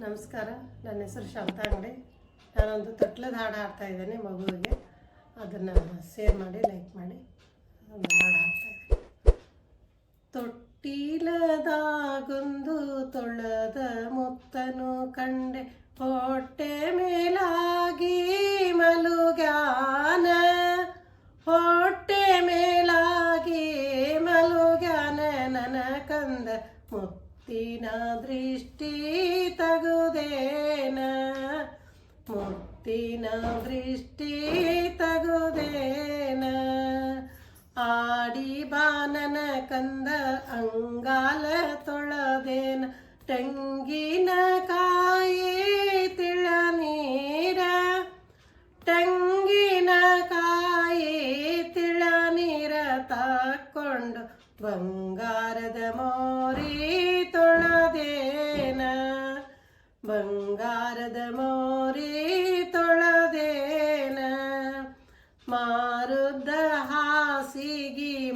ನಮಸ್ಕಾರ. ನನ್ನ ಹೆಸರು ಶಾಂತ ಅಂಗಡಿ. ನಾನೊಂದು ತೊಟ್ಲದ ಹಾಡು ಹಾಡ್ತಾ ಇದ್ದೇನೆ ಮಗುವಿಗೆ. ಅದನ್ನು ಶೇರ್ ಮಾಡಿ ಲೈಕ್ ಮಾಡಿ. ಒಂದು ಹಾಡು ಹಾಡ್ತಾ ತೊಟ್ಟಿಲದಾಗೊಂದು ತೊಳದ ಮುತ್ತನು ಕಂಡೆ. ಹೊಟ್ಟೆ ಮೇಲಾಗಿ ಮಲುಗ್ಯಾನ. ಹೊಟ್ಟೆ ಮೇಲಾಗಿ ಮಲುಗ್ಯಾನ. ನನ್ನ ಕಂದ ಮುತ್ತಿನ ದೃಷ್ಟಿ ತಗುದೇನ? ಮುತ್ತಿನ ದೃಷ್ಟಿ ತಗುದೇನ? ಆಡಿ ಬಾನನ ಕಂದ ಅಂಗಾಲ ತೊಳದೇನ? ತೆಂಗಿನ ತಾಕೊಂಡು ಬಂಗಾರದ ಮೋರಿ ತೊಳದೇನ. ಬಂಗಾರದ ಮೋರಿ ತೊಳದೇನ. ಮಾರುದ್ದ ಹಾಸಿಗಿ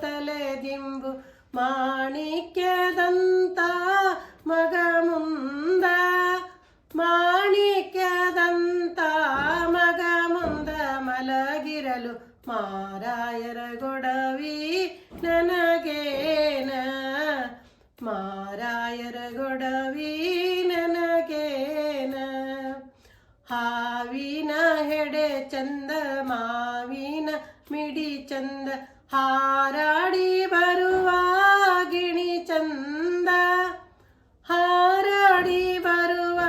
ತಲೆ ದಿಂಬು ಮಾಣಿಕ್ಯದಂತ ಮಾರಾಯರ ಗೊಡವಿ ನನಗೇನ? ಮಾರಾಯರ ಗೊಡವಿ ನನಗೇನ? ಹಾವಿನ ಹೆಡೆ ಚಂದ, ಮಾವಿನ ಮಿಡಿ ಚಂದ, ಹಾರಾಡಿ ಬರುವ ಗಿಣಿ ಚಂದ. ಹಾರಾಡಿ ಬರುವ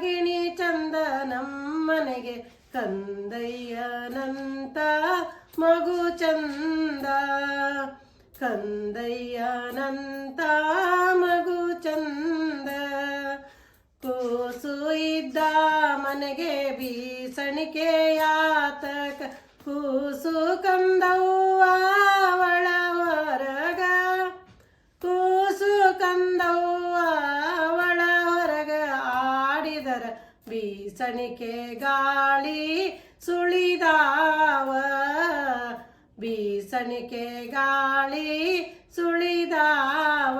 ಗಿಣಿ ಚಂದ, ನಮ್ಮನೆಗೆ ಕಂದಯ್ಯನಂತ ಮಗು ಚಂದ ಕಂದಯ್ಯನಂತ ಮಗು ಚಂದ ಕೂಸು ಇದ್ದ ಮನೆಗೆ ಬೀಸಣಿಕೆ ಯಾತಕ ಕೂಸು ಕಂದವ್ವ ಆಡಿದರ ಬೀಸಣಿಕೆ ಗಾಳಿ ಸುಳಿದಾವ. ಬೀಸಣಿಕೆ ಗಾಳಿ ಸುಳಿದಾವ.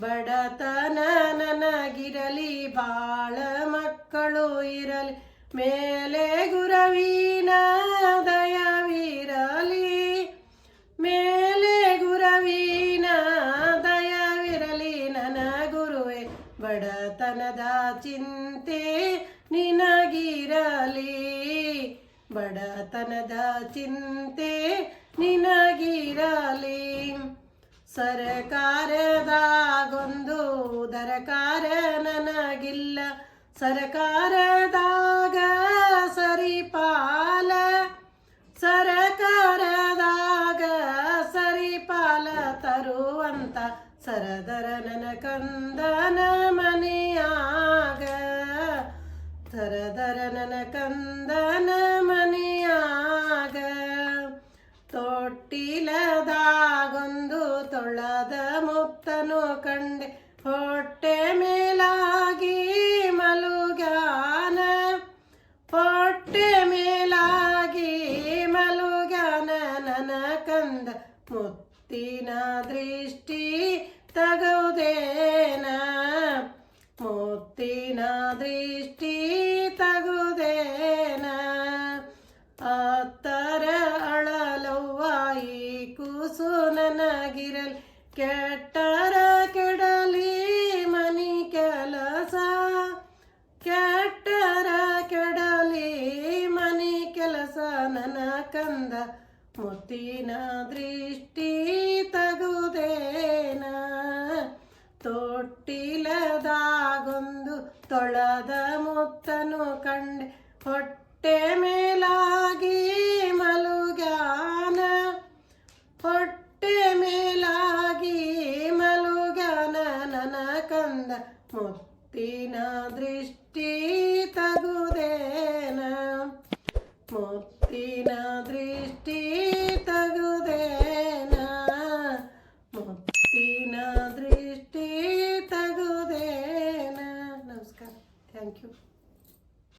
ಬಡತನ ನನಗಿರಲಿ ಬಾಳ ಮಕ್ಕಳು ಇರಲಿ ಮೇಲೆ ಗುರವಿನ ಬಡತನದ ಚಿಂತೆ ನಿನಗಿರಲಿ. ಬಡತನದ ಚಿಂತೆ ನಿನಗಿರಲಿ. ಸರಕಾರದಾಗೊಂದು ದರಕಾರ ನನಗಿಲ್ಲ. ಸರಕಾರದಾಗ ಸರಿಪಾಲ ತರುವಂತ ಸರದರ ಸರದರನ ಕಂದನ ಮನೆಯಾಗ. ಸರದರ ನನ ಕಂದನ ಮನೆಯಾಗ. ತೊಟ್ಟಿಲದಾಗೊಂದು ತೊಳದ ಮುತ್ತನು ಕಂಡೆ, ಹೊಟ್ಟೆ ಮೇಲಾಗಿ ಮಲುಗಾನ ಹೊಟ್ಟೆ ಮೇಲಾಗಿ ಮಲುಗಾನ ನನ್ನ ಕಂದ ಮುತ್ತಿನ ದೃಷ್ಟಿ ತಗುದೇನ ಮುತ್ತಿನ ದೃಷ್ಟಿ ತಗುದೇನ ಆತ್ತರ ಅಳಲವಾಯಿ ಕೂಸು ನನಗಿರಲಿ. ಕೆಟ್ಟರ ಕೆಡಲಿ ಮನಿ ಕೆಲಸ. ಕೆಟ್ಟರ ಕೆಡಲಿ ಮನಿ ಕೆಲಸ. ನನ್ನ ಕಂದ ಮುತ್ತಿನ ದೃಷ್ಟಿ ತಗುದೇನ? ತೊಟ್ಟಿಲದಾಗೊಂದು ತೊಳದ ಮುತ್ತನು ಕಂಡೆ ಹೊಟ್ಟೆ ಮೇಲಾಗಿ ಮಲುಗಾನ ಹೊಟ್ಟೆ ಮೇಲಾಗಿ ಮಲುಗಾನ ನನ ಕಂದ ಮುತ್ತಿನ ದೃಷ್ಟಿ ತಗುದೇನ? ಮುತ್ತಿನ ದೃಷ್ಟಿ ter